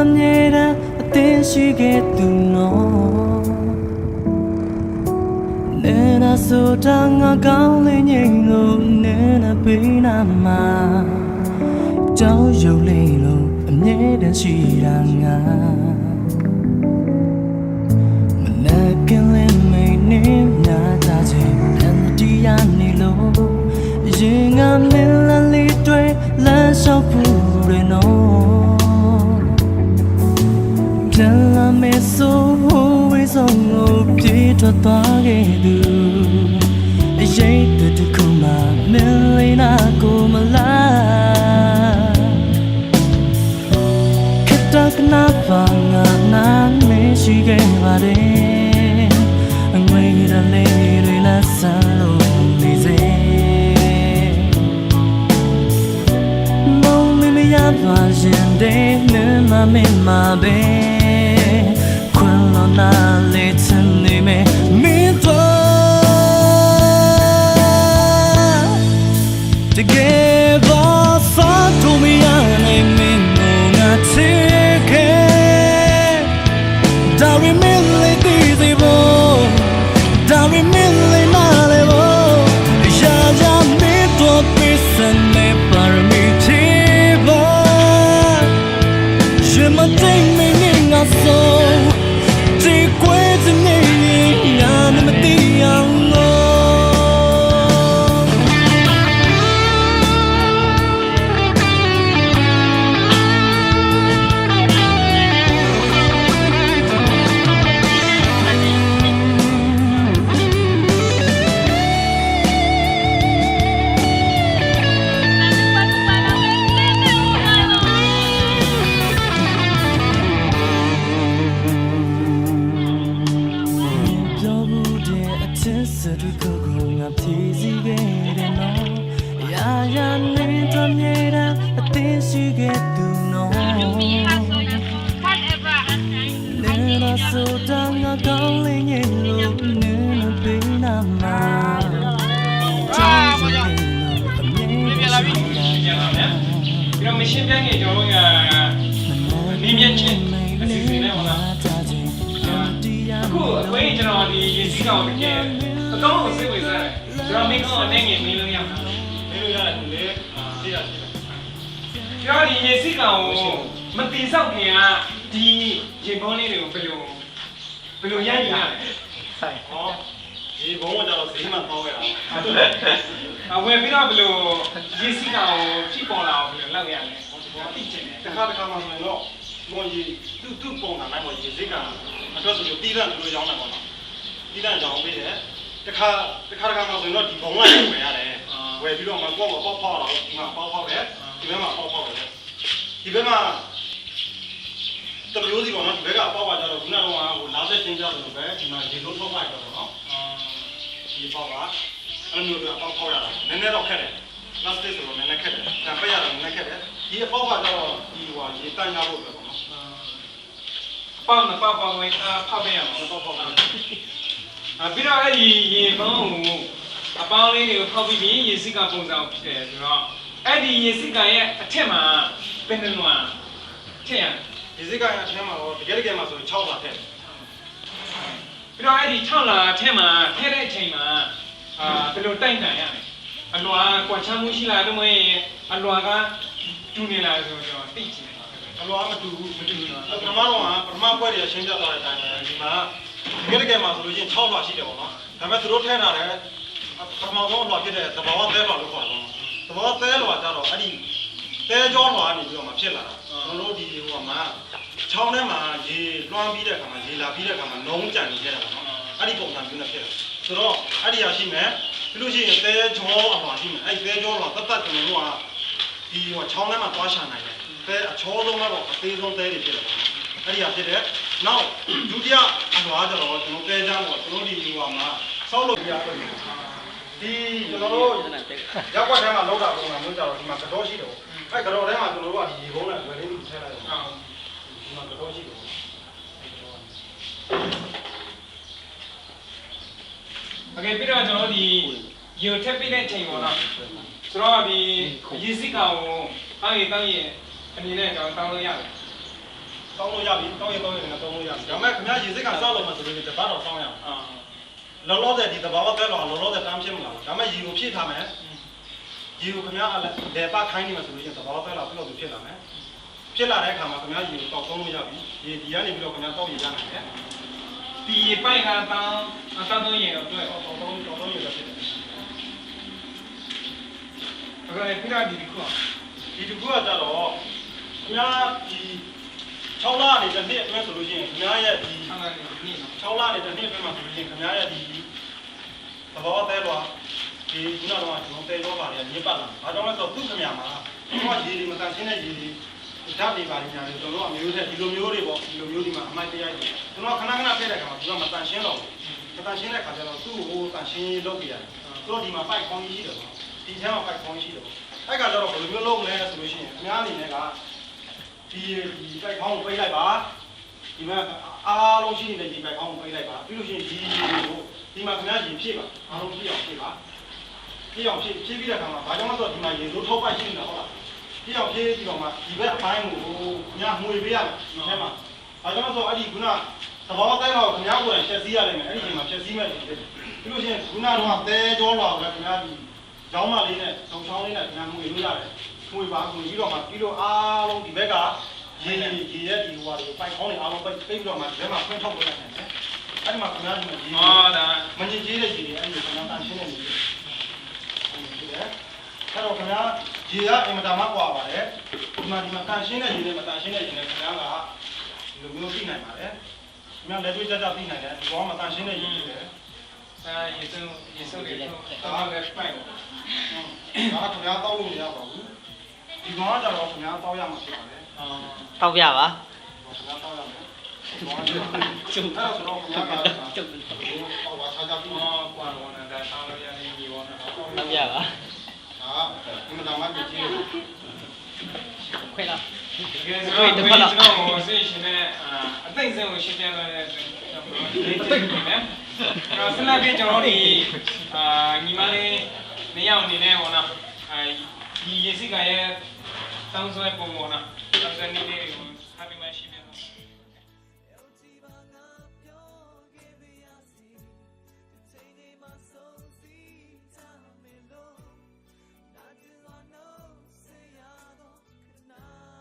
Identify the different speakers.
Speaker 1: နေတွမြဲတဲ့အသင်ရှိခဲ့သူနော်နေနာဆိုတာငါကောင်းလေးငိမ့်လို့နေနာပေးနာမှာကြောက်ရွံ့လေးလို့အမြဲတမ်းရှိတာငါမနက်ကင်းလေးမိန်နေနာတာချင်းတန်တီးရနေလို့ရင်ငါမင်းလန်းလေးတွေလမ်းလျှောက်ဖို့ရနော် ထွက်သွားခဲ့သူအရေးတခုမှမင်းလေးနာကိုမလားခတကနာပါငါနာမရှိခဲ့ပါတယ်အငွေရလေးတွေလက်ဆန်းလို့နေစေမုံမမရပါရင်တဲ့နေမမင်းမပဲ ခွန်လို့နာလေးချင်နေမယ်မင်းတော့ Together, far to me, I mean, no, not taken. Dari mille dizibo, dari mille nalevo. Ya ya mi to pisan me par mi chivo. Je me tengo en la so, ti ဖြည့်စည်းခဲ့တယ်နော်ရာရာနေတမြဲတမ်းအသိရှိခဲ့သူနော်
Speaker 2: whatever and
Speaker 1: နေလာဆိုတာငါကောင်းလေးငယ်လို့နေမပေးနာမှာချာမလို့အမြဲတမ်းရှိတာ
Speaker 3: ပြီးတော့မရှင်းပြငယ်ကျွန်တော်တို့ကနီးမြင့်ချင်းအစီအစဉ်နဲ့ဟောလားအခုအခွင့်ကျွန် တော်ဒီရေစီးကောင်တကယ်အကောင်းကိုစိတ်ဝင်စားတယ်ကျွန်တော်မင်းကောင်းအနေငယ်မင်းလို့ရမှာမင်းလို့ရတယ်သူလေသိရသိကျွန်တော်ဒီရေစီးကောင်ကိုမတိဆောက်ခင်ကဒီရေပုံးလေးတွေကိုဘယ်လိုဘယ်လိုရိုက်ရလဲဆိုင်ဟော
Speaker 4: ဒီဘုံကကြတော့ဈေးမှာပေါက်ရတာ
Speaker 3: အဝယ်ပြီးတော့ဘယ်လိုရေစီးကောင်ကိုဖြစ်ပေါ်လာအောင်ဘယ်လိုလုပ်ရလဲဟောဒီဘောသိချင်တယ်
Speaker 4: တခါတခါမှဆိုရင်တော့ဘုံကြီးသူ့သူ့ပုံတာနိုင်ပေါ်ရေဈေးကအတော့ဆိုလို့တီးရန်လို့ရောင်းတာပေါ့နော် တီးရန်ရောင်းပေးတယ်တခါတခါတခါမှဆိုရင်တော့ဒီဘုံကဝယ်ရတယ်ဝယ်ပြီးတော့မှကိုယ့်ကိုပေါက်ပေါက်လာတော့ဒီမှာပေါက်ပေါက်တယ်ဒီဘက်မှာပေါက်ပေါက်တယ်ဒီဘက်မှာတမျိုးစီပေါ့နော်ဒီဘက်ကအပေါက်ပါကြတော့ခုနကတော့ဟိုလာသက်ချင်းကြတယ်လို့ပဲဒီမှာရေလုံးထောက်လိုက်တော့နော်ဒီပေါက်ကအဲ့လိုမျိုးကပေါက်ပေါက်ရတာနည်းနည်းတော့ခက်တယ် plastic ဆိုတော့နည်းနည်းခက်တယ်။ကံပက်ရတာနည်းနည်းခက်တယ်။ဒီအပေါက်ကတော့ဒီဟိုရေတန်းရဖို့ပဲပေါ့နော်
Speaker 3: ပေါက်မပေါက်ပေါက်ဝင်အာဖောက်ပေးရမှာ။
Speaker 4: ပေါက်ပေါက်ပေါက်
Speaker 3: အာပြီးတော့အဲ့ဒီရေပေါင်းကိုအပေါင်းလေးတွေကိုဖောက်ပြီးပြီးရေစစ်ကပုံစံဖြစ်တယ်ဆိုတော့အဲ့ဒီရေစစ်ကရဲ့အထက်မှာဘယ်နှလွမ်းထည့်ရ
Speaker 4: ဒီစိတ်ကအထက်မှာတော့တကယ်တကယ်မှာဆိုရင်6ပါထက်
Speaker 3: ပြီးတော့အဲ့ဒီ6လာအထက်မှာထည့်တဲ့အချိန်မှာအာဘယ်လိုတိုက်တန်ရလဲအလွာကွာချမ်းမှုရှိလားတော့မဟုတ်ရင်အလွာကတူနေလားဆိုတော့သိချင်တယ်။
Speaker 4: အလောမတူဘူးမတူဘူး။ပထမတော့ကပထမပွဲတွေရှင်းပြသွားတဲ့အတိုင်းပဲဒီမှာ တကယ်တကယ်မှာဆိုလို့ချင်း6ပါရှိတယ်ပေါ့နော်။ဒါပေမဲ့သူတို့ထဲထားတယ်ပထမဆုံးလွှာဖြစ်တဲ့သဘာဝသဲလွှာလို့ခေါ်တယ်။သဘာဝသဲလွှာကြတော့အဲ့ဒီသဲကြောလွှာကနေပြီးတော့မှဖြစ်လာတာ။ကျွန်တော်တို့ဒီဟိုမှာချောင်းထဲမှာရေလွှမ်းပြီးတဲ့အခါမှာရေလာပြီးတဲ့အခါမှာနှုံးကြံနေကြတာပေါ့နော်။အဲ့ဒီပုံစံမျိုးနဲ့ဖြစ်တယ်ဆိုတော့အဲ့ဒီရရှိမယ်ပြီးလို့ရှိရင်သဲကြောအလွာရှိမယ်အဲ့ဒီသဲကြောအလွာတတ်တတ်ကျွန်တော်တို့ကဒီဟိုချောင်းထဲမှာသွားရှာနိုင်တယ်သဲအချောဆုံးကတော့အသေးဆုံးသဲတွေဖြစ်တယ်ပေါ့အဲ့ဒီရဖြစ်တယ်နောက်ဒုတိယ အလွာကျတော့ကျွန်တော်သဲချောင်းပေါ့ကျွန်တော်ဒီဟိုမှာဆောက်လို့ရပါတယ်ဒီကျွန်တော်တို့ရောက်ွက်ထဲမှာလောက်တာပုံစံမျိုးကြတော့ဒီမှာကတော့ရှိတယ်ပေါ့အဲ့ကတော့ထဲမှာကျွန်တော်တို့ကဒီရေကုန်းနဲ့ဝယ်လေးပြီးထည့်လိုက်တယ်ဒီမှာကတော့ရှိတယ်
Speaker 3: โอเคပြီးတော့ကျွန်တော်ဒီရေထက်ပြတဲ့အချိန်ပေါ့နော် ဆိုတော့ဒီရေစစ်ကောင်ကိုတောင်းရင်တောင်းရင်အနေနဲ့ကျွန်တော်တောင်းလို့ရတယ်
Speaker 4: တောင်းလို့ရပြီတောင်းရင်တောင်းရင်လည်းတောင်းလို့ရပြီဒါပေမဲ့ခင်ဗျာရေစစ်ကစောက်လို့မှဆိုလို့တပတ်တော့စောင်းရအောင်
Speaker 3: အာ
Speaker 4: လောလောဆယ်ဒီတဘာဝတဲတော့လောလောဆယ်တမ်းဖြစ်မလားဒါပေမဲ့ရေကိုဖြည့်ထားမယ်ရေကိုခင်ဗျာအလက်ဒေပါခိုင်းနေမှာဆိုလို့ရှိရင်တဘာဝတဲတော့ပြုတ်လို့ဖြစ်လာမယ်ဖြစ်လာတဲ့အခါမှာခင်ဗျာရေကိုတောက်သုံးလို့ရပြီရေဒီကနေပြီးတော့ခင်ဗျာတောက်ရေရနိုင်တယ်
Speaker 3: ဒီပိုက်ကတောင်းတောင်းတော့ရင်တော့တွေ့
Speaker 4: တောက်သုံးတောက်သုံးရေလည်းဖြစ်တယ်
Speaker 3: ဒါကလည်းပြတာဒီခု
Speaker 4: ဒီတကူကကြတော့ခင်ဗျာဒီ 6လနေတစ်နှစ်အတွင်းဆိုလို့ရှိရင်ခင်ဗျာရဲ့ဒီ
Speaker 3: ဆောင်းလာနေပြီနော်
Speaker 4: 6လနေတစ်နှစ်အတွင်းမှာဆိုလို့ရှိရင်ခင်ဗျားရဲ့ဒီသဘောတဲလွာဒီခုနကတော့ကျွန်တော်တဲတော့ပါလေညစ်ပတ်လာ။ဘာကြောင့်လဲဆိုတော့သူ့ခင်ဗျာမှာကျွန်တော်ရေဒီမတန်ရှင်းတဲ့ရေဒီဓာတ်တွေပါညာတွေကျွန်တော်အမျိုးနဲ့ဒီလိုမျိုးတွေပေါ့ဒီလိုမျိုးဒီမှာအမိုက်တရားတွေကျွန်တော်ခဏခဏပြတဲ့ခါမှာသူကမတန်ရှင်းတော့ဘူးမတန်ရှင်းတဲ့ခါကျတော့သူ့ကိုတန်ရှင်းလုပ်ပြရတယ်။သူတို့ဒီမှာပိုက်ခေါင်းကြီးရှိတယ်ပေါ့။ဒီထဲမှာပိုက်ခေါင်းရှိတယ်ပေါ့။အဲ့ကကျတော့ဘယ်လိုမျိုးလုပ်မလဲဆိုလို့ရှိရင်ခင်ဗျားအနေနဲ့က ဒီဒီပိုက်ခေါင်းကိုပိတ်လိုက်ပါဒီမှာအားလုံးရှိနေတဲ့ဒီပိုက်ခေါင်းကိုပိတ်လိုက်ပါပြီးလို့ရှိရင်ဒီကိုဒီမှာခင်ဗျားရေဖြည့်ပါအားလုံးဖြည့်အောင်ဖြည့်ပါဖြည့်အောင်ဖြည့်ဖြည့်ပြီးတဲ့အခါမှာဘာကြောင့်လဲဆိုတော့ဒီမှာရေစိုးထောက်ပိုက်ရှိနေတာဟုတ်လားဖြည့်အောင်ဖြည့်ပြီးတော့မှဒီဘက်အပိုင်းကိုခင်ဗျားမှွေပေးရမယ်ဒီထဲမှာဘာကြောင့်လဲဆိုတော့အဲ့ဒီခုနသဘောတိုင်းတော့ခင်ဗျားကိုယ်တိုင်ဖြည့်စည်းရလိမ့်မယ်အဲ့ဒီချိန်မှာဖြည့်စည်းမယ်ဖြစ်တယ်ပြီးလို့ရှိရင်ခုနကတော့တဲကြောလွာပဲခင်ဗျားဒီကျောင်းမလေးနဲ့ဆုံချောင်းလေးနဲ့ခင်ဗျားမှွေလို့ရတယ် မှွေပါမှွေပြီးတော့မှပြီးတော့အားလုံးဒီဘက်ကရေရေရဲ့ဒီဟိုဟာတွေကိုပိုက်ခေါင်းတွေအားလုံးပိတ်ပြီးတော့မှဒီဘက်မှာဖွင့်ထုတ်ပေးလိုက်တယ်အဲ့ဒီမှာခင်ဗျားဒီမှာရေ
Speaker 3: ဟောဒါ
Speaker 4: မငြိကြီးတဲ့ရေတွေအဲ့ဒီကျွန်တော်တန်ရှင်းတဲ့ရေတွေဟုတ်တယ်အဲ့တော့ခင်ဗျာရေကအင်မတန်မှကွာပါတယ်ဒီမှာဒီမှာတန်ရှင်းတဲ့ရေတွေမတန်ရှင်းတဲ့ရေတွေခင်ဗျာကဒီလိုမျိုးသိနိုင်ပါတယ်ခင်ဗျာလက်တွေ့ကြကြသိနိုင်တယ်ဒီကောင်ကမတန်ရှင်းတဲ့ရေတွေပဲ
Speaker 3: အဲရေစုံရေစုံတွေတော့တောင်းလည်းပိုက်ပေါ့
Speaker 4: ဒါကခင်ဗျာတောက်လို့မရပါဘူး ဒီကောင်ကကြတော့ခင်ဗျာတောက်ရမှာဖြစ်ပါတယ်
Speaker 3: အာ
Speaker 2: ထောက်ပြပါ
Speaker 4: ခင်ဗျာတောက်ရမယ်ဒီကောင်ကကျတော့အဲ့တော့ဆိုတော့ခင်ဗျာကကျုပ်ဟောပါချာချာပြီး
Speaker 3: ဟောကွာတော့ဒါတောင်းလို့ရနေပြီပေါ့နော်
Speaker 2: ထောက်ပြပါ
Speaker 4: ဒါအင်မတန်မှကြည့်ကြည့်
Speaker 2: ခွဲတော့
Speaker 3: တကယ်ဆိုတော့ဒီကျွန်တော်ဆေးရှင်နဲ့အသိစိတ်ကိုရှင်းပြလာတဲ့ဒီသိနေတယ်တော့ဆက်လက်ပြီးကျွန်တော်ဒီအာညီမလေးနေအောင်နေနေပေါ့နော်အဲဒီရေစိကရဲ့ တောင်းဆွဲပုံပေါ့နော်တောင်း